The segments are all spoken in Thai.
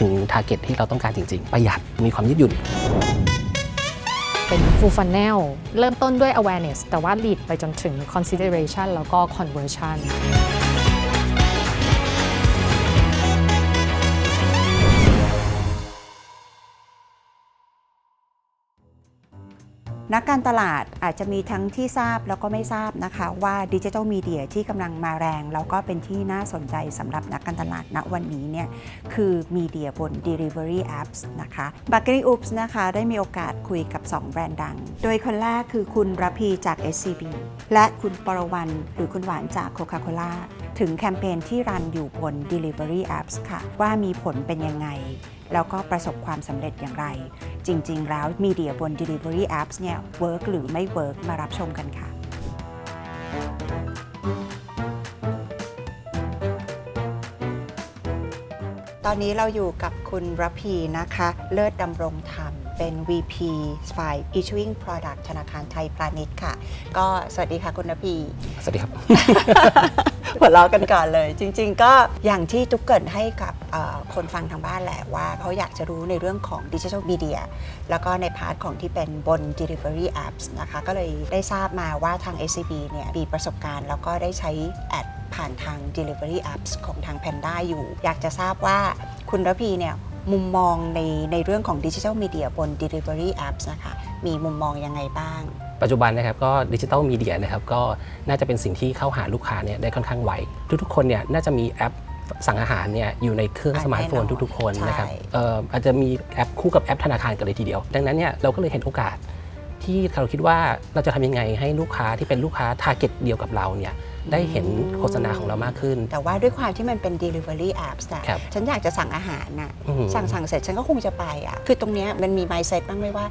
ถึงทาร์เก็ตที่เราต้องการจริง ๆ ประหยัดมีความยืดหยุ่น เป็น full funnel เริ่มต้นด้วย awareness แต่ว่า lead ไปจนถึง consideration แล้วก็ conversion นักการตลาดอาจจะมีทั้งที่ทราบแล้วก็ไม่ทราบนะคะว่าดิจิทัลมีเดียที่กำลังมาแรง แล้วก็เป็นที่น่าสนใจสำหรับนักการตลาดณวันนี้เนี่ยคือมีเดียบน Delivery Apps นะคะ b u g g e r y Oops นะคะได้มีโอกาสคุยกับ 2 แบรนด์ดัง โดยคนแรกคือคุณรพีจาก SCB และคุณปรวันหรือคุณหวานจาก Coca-Cola ถึงแคมเปญที่รันอยู่บน Delivery Apps ค่ะ ว่ามีผลเป็นยังไง แล้วก็ประสบความสำเร็จอย่างไร จริง ๆ แล้วมีเดียบน Delivery Apps เนี่ยเวิร์กหรือไม่เวิร์กมารับชมกันค่ะตอนนี้เราอยู่กับคุณรพีนะคะ เลิศดำรงธรรม เป็น VP ฝ่าย Issuing Product ธนาคารไทยพาณิชย์ค่ะ ก็สวัสดีค่ะคุณรพีสวัสดีครับ หัวเราะกันก่อนเลย จริง ๆ ก็อย่างที่ทุกเกิดให้กับเอ่อคนฟังทางบ้านแหละว่าเขาอยากจะรู้ในเรื่องของดิจิทัลมีเดียแล้วก็ในพาร์ทของที่เป็นบน Delivery Apps นะคะ ก็เลยได้ทราบมาว่าทาง SCB เนี่ยมีประสบการณ์ แล้วก็ได้ใช้แอดผ่านทาง Delivery Apps ของทาง Panda อยู่ อยากจะทราบว่าคุณระพีเนี่ย มุมมองในในเรื่องของดิจิทัลมีเดียบน Delivery Apps นะคะมีมุมมองยังไงบ้าง ปัจจุบันนะครับก็ดิจิ t a ลมีเดียนะครับก็น่าจะเป็นสิ่งที่เข้าหาลูกค้าเนี่ยได้ค่อนข้างไวทุกๆ คนเนี่ยน่าจะมีแอปสั่งอาหารเนี่ยอยู่ในเครื่องอ่าสมาร์ทโฟนแน่นอนทุกๆ คนนะครับใช่เอ่ออาจจะมีแอปคู่กับแอปธนาคารกันเลยทีเดียว ดังนั้นเนี่ยเราก็เลยเห็นโอกาสที่เราคิดว่าเราจะทำยังไงให้ลูกค้าที่เป็นลูกค้าทาร์เก็ตเดียวกับเราเนี่ย ได้เห็นโฆษณาของเรามากขึ้น แต่ว่าด้วยความที่มันเป็น delivery apps อะครับฉันอยากจะสั่งอาหารน่ะอืม สั่งสั่งเสร็จฉันก็คงจะไปอะคือตรงเนี้ยมันมี mindset บ้างไหมว่า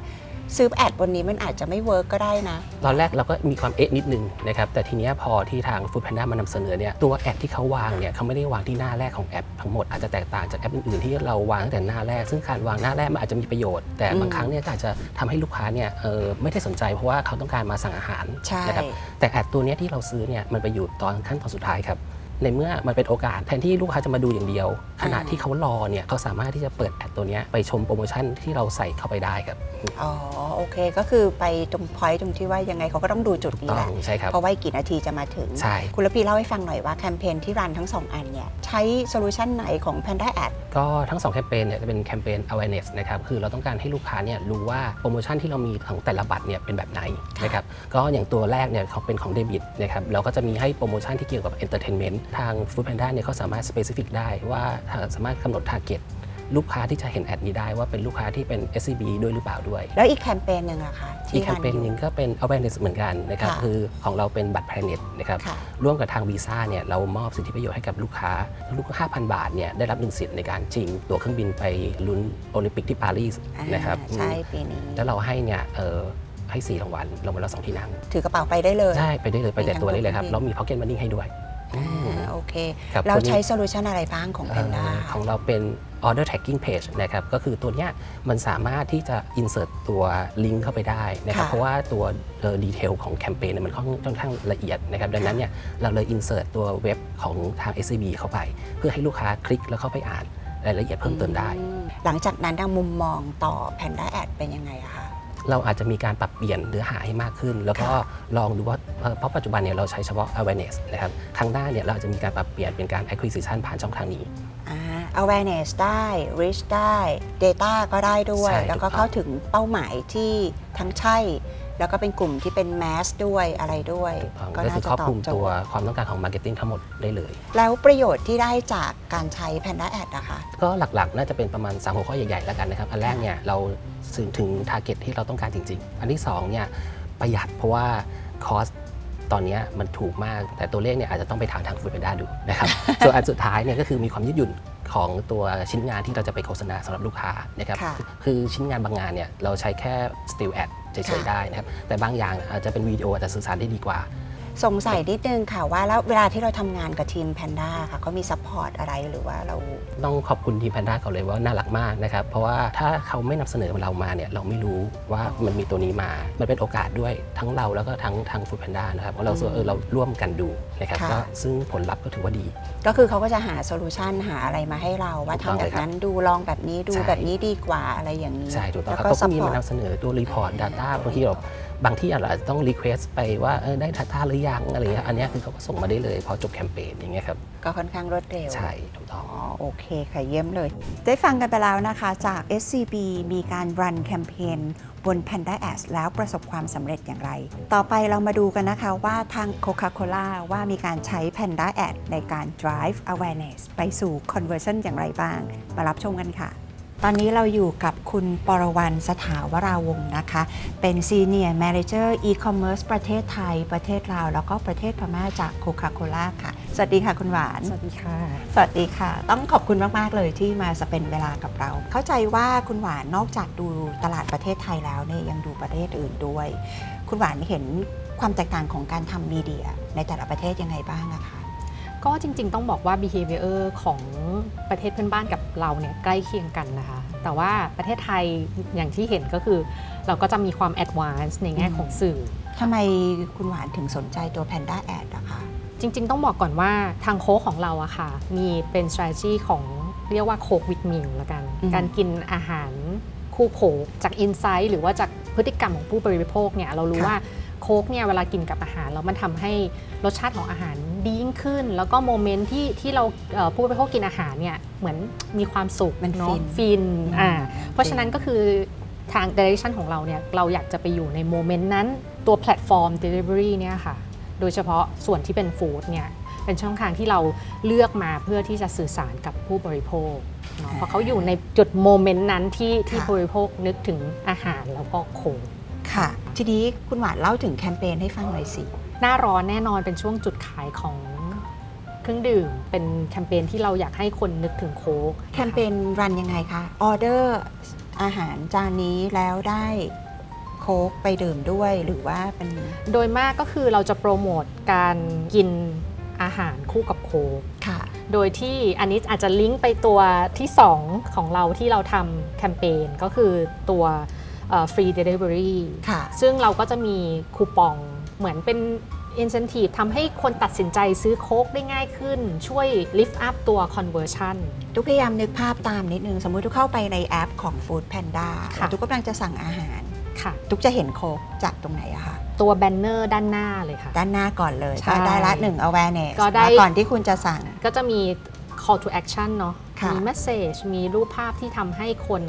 ซื้อแอดบนนี้มันอาจจะไม่เวิร์กก็ได้นะ ตอนแรกเราก็มีความเอ๊ะนิดนึงนะครับแต่ทีเนี้ยพอที่ทาง Food Panda มานำเสนอเนี่ยตัวแอปที่เขาวางเนี่ยเขาไม่ได้วางที่หน้าแรกของแอปทั้งหมดอาจจะแตกต่างจากแอปอื่นๆที่เราวางตั้งแต่หน้าแรก ซึ่งการวางหน้าแรกมันอาจจะมีประโยชน์แต่อืมบางครั้งเนี่ยก็อาจจะทำให้ลูกค้าเนี่ยเออไม่ได้สนใจเพราะว่าเขาต้องการมาสั่งอาหารใช่ นะครับแต่แอดตัวเนี้ยที่เราซื้อเนี่ยมันไปอยู่ตอนขั้นตอนสุดท้ายครับ ในเมื่อมันเป็นโอกาสแทนที่ลูกค้าจะมาดูอย่างเดียว ขณะที่เขารอเนี่ยเขาสามารถที่จะเปิดแอดตัวเนี้ยไปชมโปรโมชั่นที่เราใส่เข้าไปได้ครับ อ๋อโอเคก็คือไปตรง point ตรงที่ว่ายังไงเขาก็ต้องดูจุดนี้ต้อแหงละใช่ครับเพราะว่าอีกกี่นาทีจะมาถึงใช่คุณระพีเล่าให้ฟังหน่อยว่าแคมเปญที่รันทั้ง 2 อันเนี่ยใช้โซลูชันไหนของ Panda Ad ก็ทั้ง 2 แคมเปญเนี่ยจะเป็นแคมเปญ awareness นะครับคือเราต้องการให้ลูกค้าเนี่ยรู้ว่าโปรโมชั่นที่เรามีของแต่ละบัตรเนี่ยเป็นแบบไหนนะครับก็อย่างตัวแรกเนี่ยเขาเป็นของเดบิตนะครับเราก็จะมีให้โปรโมชั่นที่เกี่ยวกับ entertainment ทาง Food Panda เนี่ยเขาสามารถ specific ได้ว่าทางสามารถกำหนด target ลูกค้าที่จะเห็นแอดนี้ได้ว่าเป็นลูกค้าที่เป็น SCB ด้วยหรือเปล่าด้วย แล้วอีกแคมเปญหนึ่งอะคะอีที่กแครัมนเปญอหนึ่ยู่งก็เป็น awareness เหมือนกันนะครับค่ะคือของเราเป็นบัตร Planet นะครับค่ะ ร่วมกับทางวีซ่าเนี่ยเรามอบสิทธิประโยชน์ให้กับลูกค้า ลูกค้า5,000 บาทเนี่ยได้รับหนึ่งสิทธิ์ในการชิงตั๋วเครื่องบินไปลุ้นโอลิมปิกที่ปารีสอ่านะครับใช่อืมปีนี้ แล้วเราให้เนี่ยเออให้สี่รางวัลรางวัลละสองที่นั่งถือกระเป๋าไปได้เลย ใช่ไปได้เลยไปแต่ตัวได้เลยครับเป็นแล้วมี pocket money ให้ด้วย อ่าอืมโอเค ครับเราตัวนี้ใช้โซลูชันอะไรบ้างของเอ่อ Panda ของเราเป็น order tracking page นะครับ ก็คือตัวเนี้ยมันสามารถที่จะ insert ตัวลิงก์เข้าไปได้นะครับ ค่ะ เพราะว่าตัวดีเทลของแคมเปญเนี่ยมันค่อนค่อนข้างละเอียดนะครับ ดังนั้นเนี่ยเราเลย insert ตัวเว็บของทาง SCB เข้าไป เพื่อให้ลูกค้าคลิกแล้วเข้าไปอ่านรายละเอียดเพิ่มเติมได้ อืมหลังจากนั้นทางมุมมองต่อ Panda Ad เป็นยังไงอะคะ เราอาจจะมีการปรับเปลี่ยนเนื้อหาให้มากขึ้น แล้วก็ลองดูว่าเอ่อเพราะปัจจุบันเนี่ยเราใช้เฉพาะ awareness นะครับครั้งหน้าเนี่ยเราอาจจะมีการปรับเปลี่ยนเป็นการ acquisition ผ่านช่องทางนี้อ่า awareness ได้ reach ได้ data ก็ได้ด้วยใช่แล้วก็ถูกต้องเข้าถึงเป้าหมายที่ทั้งใช่ แล้วก็เป็นกลุ่มที่เป็น mass ด้วยอะไรด้วยก็น่าคือจะครอบตอคลุบมโจตัวทย์ความต้องการของ marketing ทั้งหมดได้เลย แล้วประโยชน์ที่ได้จากการใช้ Panda Ad นะคะ ก็หลักๆ น่าจะเป็นประมาณ 3 หัวข้อใหญ่ๆ แล้วกันนะครับ อันแรกเนี่ยเราสื่อถึง target ที่เราต้องการจริง ๆ อันที่2เนี่ยประหยัดเพราะว่าคอส ตอนเนี้ยมันถูกมาก แต่ตัวเลขเนี่ยอาจจะต้องไปถามทางฟูดเปด้าดูนะครับ ส่วนอันสุดท้ายเนี่ยก็คือมีความยืดหยุ่นของตัวชิ้นงานที่เราจะไปโฆษณาสำหรับลูกค้านะครับค่ะคือชิ้นงานบางงานเนี่ยเราใช้แค่ still ad เฉยๆค่ะได้นะครับ แต่บางอย่างอาจจะเป็นวิดีโออาจจะสื่อสารได้ดีกว่า สงสัยนิดนึงค่ะว่าแล้วเวลาที่เราทำงานกับทีมแพนด้าค่ะเขามีซัพพอร์ตอะไรหรือว่าเรา ต้องขอบคุณทีมแพนด้าเขาเลยว่าน่ารักมากนะครับเพราะว่าถ้าเขาไม่นำเสนอเรามาเนี่ยเราไม่รู้ว่ามันมีตัวนี้มา มันเป็นโอกาสด้วยทั้งเราแล้วก็ทั้งทางฟูดแพนด้านะครับเพราะเราส่วนเออเราร่วมกันดูนะครับค่ะ ก็ซึ่งผลลัพธ์ก็ถือว่าดี ก็คือเขาก็จะหาโซลูชันหาอะไรมาให้เราว่าถูกต้องทำแบบนั้นดูลองแบบนี้ดูใช่ แบบนี้ดีกว่าอะไรอย่างนี้ ใช่ถูกต้องแล้วครับก็เขาซัก็พมีพอมาร์ตนำเสนอตัวรีพอร์ต Data บางทีเรา บางที่อาจจะต้องรีเควสไปว่าเออได้ Data หรือยังอะไรเงี้ยอันเนี้ยคือเขาก็ส่งมาได้เลยพอจบแคมเปญอย่างเงี้ยครับก็ค่อนข้างรวดเร็ว ใช่ถูกต้องอ๋อโอเคค่ะเยี่ยมเลย ได้ฟังกันไปแล้วนะคะจาก SCB มีการรันแคมเปญบน Panda Ads แล้วประสบความสำเร็จอย่างไร ต่อไปเรามาดูกันนะคะว่าทาง Coca-Cola ว่ามีการใช้ Panda Ad ในการ drive awareness ไปสู่ conversion อย่างไรบ้าง มารับชมกันค่ะ ตอนนี้เราอยู่กับคุณปรวรรณสถาวราวงศ์นะคะ เป็น Senior Manager E-commerce ประเทศไทย ประเทศลาว แล้วก็ประเทศพม่าจาก Coca-Cola ค่ะ สวัสดีค่ะคุณหวาน สวัสดีค่ะ สวัสดีค่ะ ต้องขอบคุณมาก ๆ เลยที่มาสเปนเวลากับเรา เข้าใจว่าคุณหวานนอกจากดูตลาดประเทศไทยแล้วเนี่ยยังดูประเทศอื่นด้วย คุณหวานเห็นความแตกต่างของการทำมีเดียในแต่ละประเทศยังไงบ้างนะคะ ก็จริงๆ ต้องบอกว่า behavior ของประเทศเพื่อนบ้านกับเราเนี่ยใกล้เคียงกันนะคะ แต่ว่าประเทศไทยอย่างที่เห็นก็คือ เราก็จะมีความ advance ในแง่ของสื่อทำไมคุณหวานถึงสนใจตัว Panda Ad อะคะ จริงๆ ต้องบอกก่อนว่าทางโค้กของเราอะค่ะ มีเป็น strategy ของเรียกว่าโค้กวิดมิลละกันอืมการกินอาหารคู่โค้กจากอินไซต์หรือว่าจากพฤติกรรมของผู้บริโภคเนี่ยเรารู้ว่าโค้กเนี่ยเวลากินกับอาหารแล้วมันทำให้รสชาติของอาหาร ดียิ่งขึ้น แล้วก็โมเมนต์ที่ที่เราเอ่อผู้บริโภคกินอาหารเนี่ยเหมือนมีความสุขมันเนาะฟินฟินอ่าอืมเพราะฉะนั้นก็คือทาง direction ของเราเนี่ยเราอยากจะไปอยู่ในโมเมนต์นั้นตัวแพลตฟอร์ม delivery เนี่ยค่ะโดยเฉพาะส่วนที่เป็นฟู้ดเนี่ยเป็นช่องทางที่เราเลือกมาเพื่อที่จะสื่อสารกับผู้บริโภคเนาะเพราะเขาอยู่ในจุดโมเมนต์นั้นที่ที่ค่ะบริโภคนึกถึงอาหารแล้วก็โคกค่ะ ทีนี้คุณหวานเล่าถึงแคมเปญให้ฟังหน่อยสิ หน้าร้อนแน่นอนเป็นช่วงจุดขายของเครื่องดื่ม เป็นแคมเปญที่เราอยากให้คนนึกถึงโค้กแคมเปญรันยังไงคะออเดอร์อาหารจานนี้แล้วได้โค้กไปดื่มด้วยหรือว่าเป็นโดยมากก็คือเราจะโปรโมทการกินอาหารคู่กับโค้กค่ะ โดยที่อันนี้อาจจะลิงก์ไปตัวที่ 2 ของเราที่เราทำแคมเปญก็คือตัวฟรีเดลิเวอรี่อ free delivery ค่ะซึ่งเราก็จะมีคูปอง เหมือนเป็น incentive ทำให้คนตัดสินใจซื้อโค้กได้ง่ายขึ้น ช่วย lift up ตัว conversion ทุกพยายามนึกภาพตามนิดนึง สมมุติทุกเข้าไปในแอปของ Food Panda ค่ะแล้วทุกกำลังจะสั่งอาหาร ค่ะ ทุกจะเห็นโค้กจากตรงไหนอะคะตัวแบนเนอร์ด้านหน้าเลยค่ะ ด้านหน้าก่อนเลยใช่ก็ได้ละหนึ่ง awareness ก็ได้ ว่าก่อนที่คุณจะสั่ง ก็จะมี call to action เนาะค่ะ มี message มีรูปภาพที่ทำให้คน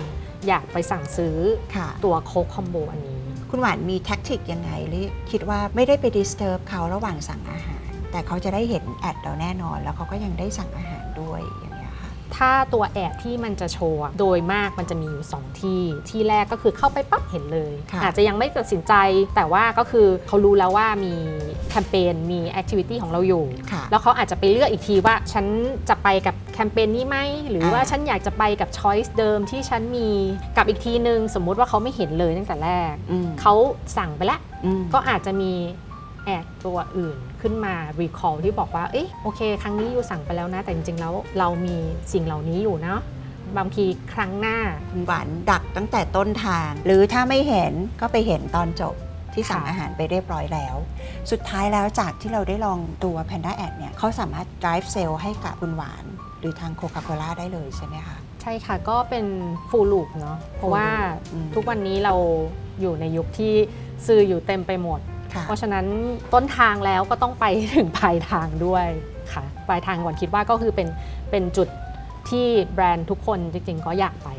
อยากไปสั่งซื้อค่ะ ตัวโค้กคอมโบอันนี้ คุณหวานมีแท็กติกยังไงหรือคิดว่าไม่ได้ไป disturb เขาระหว่างสั่งอาหาร แต่เขาจะได้เห็นแอดเราแน่นอน แล้วเขาก็ยังได้สั่งอาหารด้วยอย่างเงี้ยค่ะ ถ้าตัวแอดที่มันจะโชว์อะโดยมากมันจะมีอยู่ 2 ที่ ที่แรกก็คือเข้าไปปั๊บเห็นเลย ค่ะ อาจจะยังไม่ตัดสินใจ แต่ว่าก็คือเขารู้แล้วว่ามีแคมเปญมีแอคทิวิตี้ของเราอยู่ ค่ะ แล้วเขาอาจจะไปเลือกอีกทีว่า ฉันจะไปกับ แคมเปญนี้ไหมหรือว่าอ่าฉันอยากจะไปกับช้อยส์เดิมที่ฉันมีกับอีกทีนึง สมมุติว่าเขาไม่เห็นเลยตั้งแต่แรกอืมเขาสั่งไปแล้วอืมก็อาจจะมีแอดตัวอื่นขึ้นมา recall ที่บอกว่า เอ๊ะโอเค ครั้งนี้อยู่สั่งไปแล้วนะ แต่จริงๆแล้วเรามีสิ่งเหล่านี้อยู่เนาะบางทีครั้งหน้าคุณหวานดักตั้งแต่ต้นทาง หรือถ้าไม่เห็นก็ไปเห็นตอนจบ ที่สั่งค่ะอาหารไปเรียบร้อยแล้ว สุดท้ายแล้วจากที่เราได้ลองตัว Panda Ad เนี่ยเขาสามารถ drive sale ให้กับคุณหวาน หรือทาง Coca-Cola ได้เลยใช่ไหมคะ ใช่ค่ะก็เป็น full loop เนาะเพราะว่าอืมทุกวันนี้เราอยู่ในยุคที่สื่ออยู่เต็มไปหมดค่ะเพราะฉะนั้นต้นทางแล้วก็ต้องไปถึงปลายทางด้วยค่ะปลายทางก่อนคิดว่าก็คือเป็นเป็นจุดที่แบรนด์ทุกคนจริงๆก็อยากไป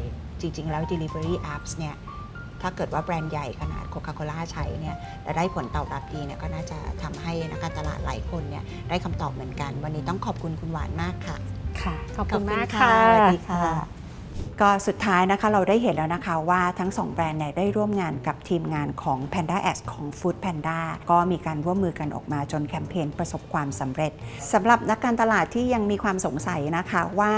จริง ๆ แล้ว delivery apps เนี่ย ถ้าเกิดว่าแบรนด์ใหญ่ขนาด Coca-Cola ใช้เนี่ยและได้ผลตอบรับดีเนี่ยก็น่าจะทำให้นักการตลาดหลายคนเนี่ยได้คำตอบเหมือนกัน วันนี้ต้องขอบคุณคุณหวานมากค่ะ ค่ะ ขอบคุณมากขอบค่ะสวัสดีค่ะ ก็สุดท้ายนะคะเราได้เห็นแล้วนะคะว่าทั้ง 2 แบรนด์เนี่ยได้ร่วมงานกับทีมงานของ Panda X ของ Food Panda ก็มีการร่วมมือกันออกมาจนแคมเปญประสบความสำเร็จสำหรับนักการตลาดที่ยังมีความสงสัยนะคะว่า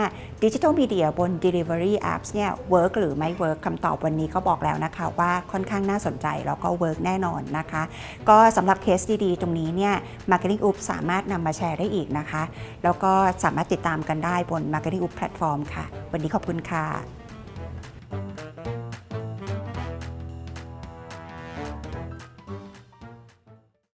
ดิจิทัลมีเดียบน Delivery Apps เนี่ยเวิร์กหรือไม่เวิร์กคำตอบวันนี้ก็บอกแล้วนะคะว่าค่อนข้างน่าสนใจแล้วก็เวิร์กแน่นอนนะคะ ก็สำหรับเคสดีๆ ตรงนี้เนี่ย Marketing Up สามารถนำมาแชร์ได้อีกนะคะ แล้วก็สามารถติดตามกันได้บน Marketing Up Platform ค่ะ วันนี้ขอบคุณค่ะ